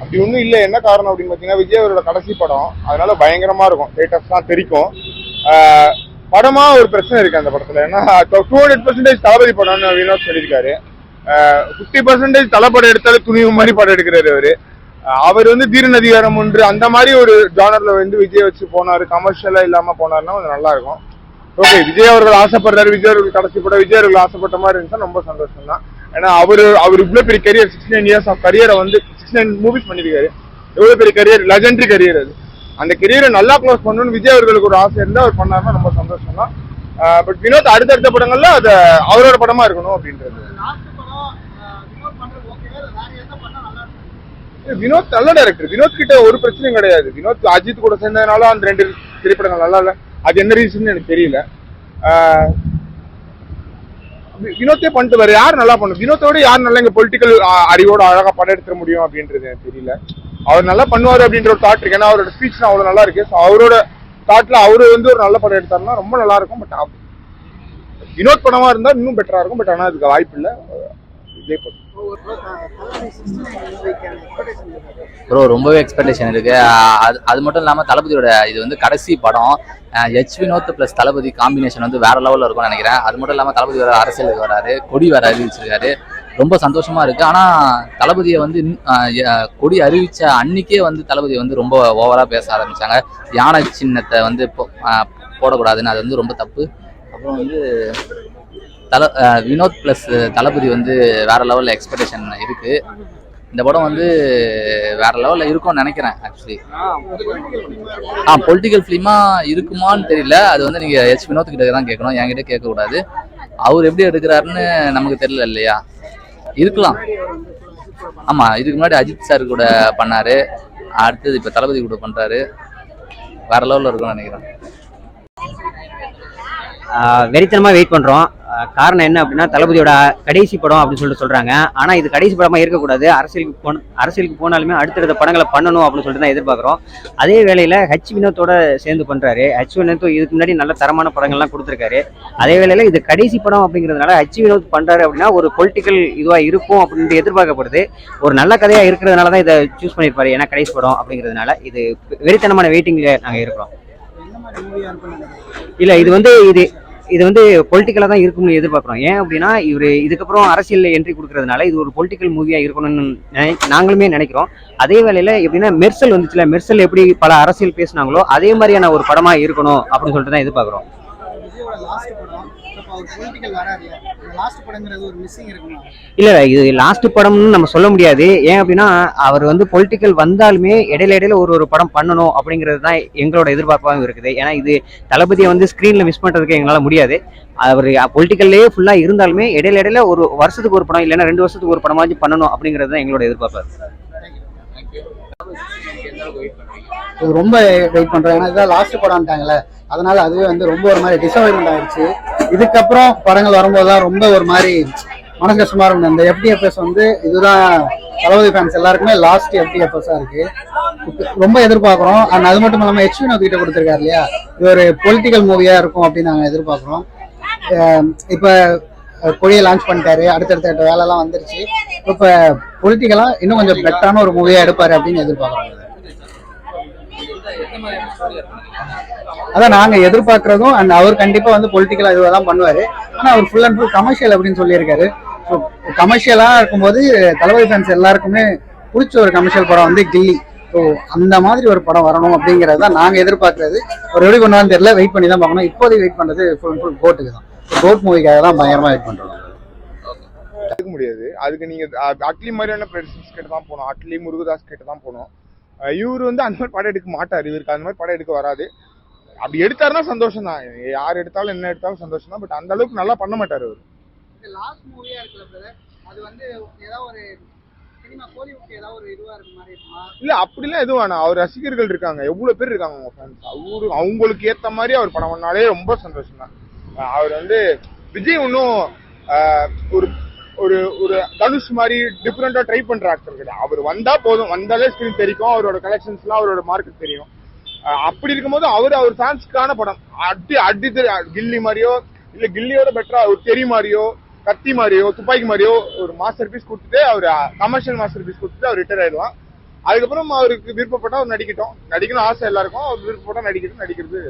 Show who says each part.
Speaker 1: அப்படி ஒன்றும் இல்லை. என்ன காரணம் அப்படின்னு பார்த்தீங்கன்னா விஜய் அவரோட கடைசி படம். அதனால பயங்கரமா இருக்கும். தேட்டர்ஸ்லாம் தெரிக்கும். படமா ஒரு பிரச்சனை இருக்கு அந்த படத்துல. ஏன்னா டூ ஹண்ட்ரட் பர்சன்டேஜ் தளபதி படம்னு வினோத் சொல்லியிருக்காரு. ஃபிஃப்டி பர்சன்டேஜ் தலைப்படம் எடுத்தாலே துணிவு மாதிரி படம் எடுக்கிறாரு அவரு. அவர் வந்து தீரன் அதிகாரம் ஒன்று அந்த மாதிரி ஒரு ஜானர்ல வந்து விஜய் வச்சு போனாரு. கமர்ஷியலா இல்லாம போனாருன்னா கொஞ்சம் நல்லா இருக்கும். ஓகே விஜய் அவர்கள் ஆசைப்படுறாரு. விஜய் அவர்கள் கடைசி படம். விஜய் அவர்கள் ஆசைப்பட்ட மாதிரி இருந்துச்சா ரொம்ப சந்தோஷம் தான் ஏன்னா அவரு அவர் இவ்வளவு பெரிய career six nine years of கரியரை வந்து சிக்ஸ் நைன் மூவிஸ் பண்ணிருக்காரு. எவ்வளவு பெரிய கரியர் லெஜெண்டரி கரியர் அது. அந்த கரியரை நல்லா க்ளோஸ் பண்ணணும்னு விஜய் அவர்களுக்கு ஒரு ஆசை இருந்தா அவர் பண்ணாருன்னா ரொம்ப சந்தோஷம் தான். பட் வினோத் அடுத்தடுத்த படங்கள்ல அது அவரோட படமா இருக்கணும் அப்படின்றது.
Speaker 2: வினோத் நல்ல
Speaker 1: டேரக்டர் வினோத் கிட்ட ஒரு பிரச்சனையும் கிடையாது. வினோத் அஜித் கூட சேர்ந்ததுனால அந்த ரெண்டு திரைப்படங்கள் நல்லா இல்லை. அது என்ன ரீசன் எனக்கு தெரியல. வினோத்தே பண்ணிட்டு வர யார் நல்லா பண்ணும்? வினோத்தோட யார் நல்லா இங்க பொலிட்டிக்கல் அறிவோட அழகா படம் எடுத்துட முடியும் அப்படின்றது எனக்கு தெரியல. அவர் நல்லா பண்ணுவாரு அப்படின்ற ஒரு தாட் இருக்கு. ஏன்னா அவரோட ஸ்பீச் அவ்வளவு நல்லா இருக்கு. ஸோ அவரோட தாட்ல அவரு வந்து ஒரு நல்ல படம் எடுத்தாருன்னா ரொம்ப நல்லா இருக்கும். பட் வினோத் படமா இருந்தா இன்னும் பெட்டரா இருக்கும். பட் ஆனா அதுக்கு வாய்ப்பு இல்லை
Speaker 2: ப்ளே
Speaker 3: ப்ரோ ரொம்பவே எக்ஸ்பெக்டேஷன் இருக்கு. அது அது மட்டும் இல்லாமல் தளபதியோட இது வந்து கடைசி படம் H Vinoth plus Thalapathy combination வந்து வேற லெவலில் இருக்கும்னு நினைக்கிறேன். அது மட்டும் இல்லாமல் தளபதி வேற அரசியலுக்கு வராரு கொடி வேற அறிவிச்சிருக்காரு. ரொம்ப சந்தோஷமா இருக்கு. ஆனா தளபதியை வந்து கொடி அறிவிச்ச அன்னைக்கே வந்து தளபதியை வந்து ரொம்ப ஓவரா பேச ஆரம்பிச்சாங்க. யானை சின்னத்தை வந்து போ- போடக்கூடாதுன்னு அது வந்து ரொம்ப தப்பு. அப்புறம் வந்து தல வினோத் ப்ளஸ் தளபதி வந்து வேற லெவலில் எக்ஸ்பெக்டேஷன் இருக்கு. இந்த படம் வந்து வேற லெவலில் இருக்கும்னு நினைக்கிறேன் ஆக்சுவலி ஆ பொலிட்டிக்கல் ஃபிலிமா இருக்குமான்னு தெரியல. அது வந்து நீங்கள் எச் வினோத் கிட்ட தான் கேட்கணும். என்கிட்ட கேட்கக்கூடாது. அவர் எப்படி எடுக்கிறாருன்னு நமக்கு தெரியல இல்லையா? இருக்கலாம். ஆமாம் இதுக்கு முன்னாடி அஜித் சார் கூட பண்ணாரு. அடுத்தது இப்போ தளபதி கூட பண்ணுறாரு வேற லெவலில் இருக்கும்னு நினைக்கிறேன்.
Speaker 4: வெறித்தனமாக வெயிட் பண்ணுறோம் காரணம் என்ன அப்படின்னா தளபதியோட கடைசி படம் அப்படின்னு சொல்லிட்டு சொல்கிறாங்க ஆனால் இது கடைசி படமாக இருக்கக்கூடாது. அரசியலுக்கு போன அரசியலுக்கு போனாலுமே அடுத்தடுத்த படங்களை பண்ணணும் அப்படின்னு சொல்லிட்டு தான் எதிர்பார்க்குறோம். அதே வேளையில் ஹச் வினோத்தோட சேர்ந்து பண்ணுறாரு ஹச் வினோத் இதுக்கு முன்னாடி நல்ல தரமான படங்கள்லாம் கொடுத்துருக்காரு. அதே வேளையில் இது கடைசி படம் அப்படிங்கிறதுனால ஹச் வினோத் பண்ணுறாரு அப்படின்னா ஒரு பொலிட்டிக்கல் இதுவாக இருக்கும் அப்படின்ட்டு எதிர்பார்க்கப்படுது. ஒரு நல்ல கதையாக இருக்கிறதுனால தான் இதை சூஸ் பண்ணியிருப்பாரு. ஏன்னா கடைசி படம் அப்படிங்கிறதுனால இது வெறித்தனமான வெயிட்டிங்கில் நாங்கள் இருக்கிறோம். இல்ல இது வந்து இது இது வந்து பொலிட்டிக்கலாக தான் இருக்கும்னு எதிர்பார்க்குறோம். ஏன் அப்படின்னா இவர் இதுக்கப்புறம் அரசியலில் என்ட்ரி கொடுக்கறதுனால இது ஒரு பொலிட்டிக்கல் மூவியாக இருக்கணும்னு நாங்களுமே நினைக்கிறோம். அதே வேளையில் எப்படின்னா மெர்சல் வந்துச்சுல மெர்சல் எப்படி பல அரசியல் பேசுனாங்களோ அதே மாதிரியான ஒரு படமாக இருக்கணும் அப்படின்னு சொல்லிட்டு தான் எதிர்பார்க்குறோம். இல்ல இல்ல, இது லாஸ்ட் படம்னு நம்ம சொல்ல முடியாது. ஏன் அப்படின்னா அவர் வந்து பொலிட்டிக்கல் வந்தாலுமே இடையில இடையில ஒரு ஒரு படம் பண்ணணும் அப்படிங்கிறது தான் எங்களோட எதிர்பார்ப்பாகவும் இருக்குது. ஏன்னா இது தளபதியை வந்து ஸ்க்ரீன்ல மிஸ் பண்றதுக்கு எங்களால முடியாது. அவர் பொலிட்டிக்கல்லே ஃபுல்லா இருந்தாலுமே இடையில இடையில ஒரு வருஷத்துக்கு ஒரு படம் இல்லைன்னா ரெண்டு வருஷத்துக்கு ஒரு படமாச்சும் பண்ணணும் அப்படிங்கிறது தான் எங்களோட எதிர்பார்ப்பு.
Speaker 2: ரொம்ப வெயிட் பண்றேன் ஏன்னா இதான் லாஸ்ட் படம்ட்டாங்கல்ல அதனால அதுவே வந்து ரொம்ப ஒரு மாதிரி டிசப்பாயின்மெண்ட் ஆயிடுச்சு. இதுக்கப்புறம் படங்கள் வரும்போது தான் ரொம்ப ஒரு மாதிரி மனசு கஷ்டமா இருக்கும் இந்த எஃப்டிஎஃப்எஸ் வந்து இதுதான் தளபதி ஃபேன்ஸ் எல்லாருக்குமே லாஸ்ட் எஃப்டிஎஃப்எஸ்ஸா இருக்கு. ரொம்ப எதிர்பார்க்குறோம். அண்ட் அது மட்டும் இல்லாமல் ஹெச்வி வினோத் கிட்ட கொடுத்துருக்காரு இல்லையா? இது ஒரு பொலிட்டிக்கல் மூவியா இருக்கும் அப்படின்னு நாங்கள் எதிர்பார்க்குறோம். இப்போ கொடியை லான்ச் பண்ணிட்டாரு. அடுத்தடுத்த வேலைலாம் வந்துருச்சு. இப்போ பொலிட்டிக்கலாக இன்னும் கொஞ்சம் பெட்டரான ஒரு மூவியா எடுப்பாரு அப்படின்னு எதிர்பார்க்குறோம். அதான் நாங்க எதிர்பார்க்கறதும் அண்ட் அவர் கண்டிப்பா வந்து பொலிட்டிக்கலா இதுவாக தான் பண்ணுவாரு. ஆனா அவர் ஃபுல் அண்ட் ஃபுல் கமர்ஷியல் அப்படின்னு சொல்லியிருக்காரு. ஸோ கமர்ஷியலா இருக்கும்போது தளபதி ஃபேன்ஸ் எல்லாருக்குமே பிடிச்ச ஒரு கமர்ஷியல் படம் வந்து கில்லி. ஸோ அந்த மாதிரி ஒரு படம் வரணும் அப்படிங்கிறது தான் நாங்க எதிர்பார்க்கறது. ஒரு எப்படி பண்ணுவான்னு தெரியல வெயிட் பண்ணி தான் பார்க்கணும். இப்போதைக்கு வெயிட் பண்ணுறது ஃபுல் அண்ட் ஃபுல் கோட்டுக்கு தான் கோட் மூவிக்காக தான் பயங்கரமா வெயிட் பண்றோம்.
Speaker 1: எடுக்க முடியாது. அதுக்கு நீங்க அ- அட்லி மாதிரியான பிரசன்ஸ் கிட்ட தான் போகணும். அட்லி முருகதாஸ் கிட்ட தான் போகணும். இவரு வந்து அந்த மாதிரி படம் எடுக்க மாட்டார். இவருக்கு அந்த மாதிரி படம் எடுக்க வராது. அப்படி எடுத்தாருன்னா சந்தோஷம் தான் யார் எடுத்தாலும் என்ன எடுத்தாலும் சந்தோஷம் தான் பட் அந்த அளவுக்கு நல்லா பண்ண மாட்டார் அவர்.
Speaker 2: லாஸ்ட் மூவியா இருக்குல்ல அது வந்து ஏதாவது ஒரு
Speaker 1: இல்ல அப்படிலாம் எதுவும் வேணாம். அவர் ரசிகர்கள் இருக்காங்க. எவ்வளவு பேர் இருக்காங்க அவங்க ஃபேன்ஸ் அவரு அவங்களுக்கு ஏத்த மாதிரி அவர் படம் பண்ணாலே ரொம்ப சந்தோஷம் தான் அவர் வந்து விஜய் இன்னும் ஒரு ஒரு ஒரு தனுஷ் மாதிரி டிஃப்ரெண்டா ட்ரை பண்ற ஆக்டர் கிடையாது. அவர் வந்தா போதும். வந்தாலே ஸ்கிரீன் தெரியும் அவரோட கலெக்ஷன்ஸ்லாம் அவரோட மார்க்கெட் தெரியும். அப்படி இருக்கும்போது அவர் அவர் ஃபேன்ஸ்க்கான படம். அடி அடி கில்லி மாதிரியோ இல்ல கில்லியோட பெட்டரா ஒரு தெரி மாதிரியோ கத்தி மாதிரியோ துப்பாக்கி மாதிரியோ ஒரு மாஸ்டர் பீஸ் கொடுத்துட்டு அவர் கமர்ஷியல் மாஸ்டர் பீஸ் கொடுத்துட்டு அவர் ரிட்டையர் ஆயிடுவான் அதுக்கப்புறம் அவருக்கு விருப்பப்பட்டா அவர் நடிக்கட்டும். நடிக்கணும் ஆசை எல்லாருக்கும். அவர் விருப்பப்பட்டா நடிக்கட்டும். நடிக்கிறது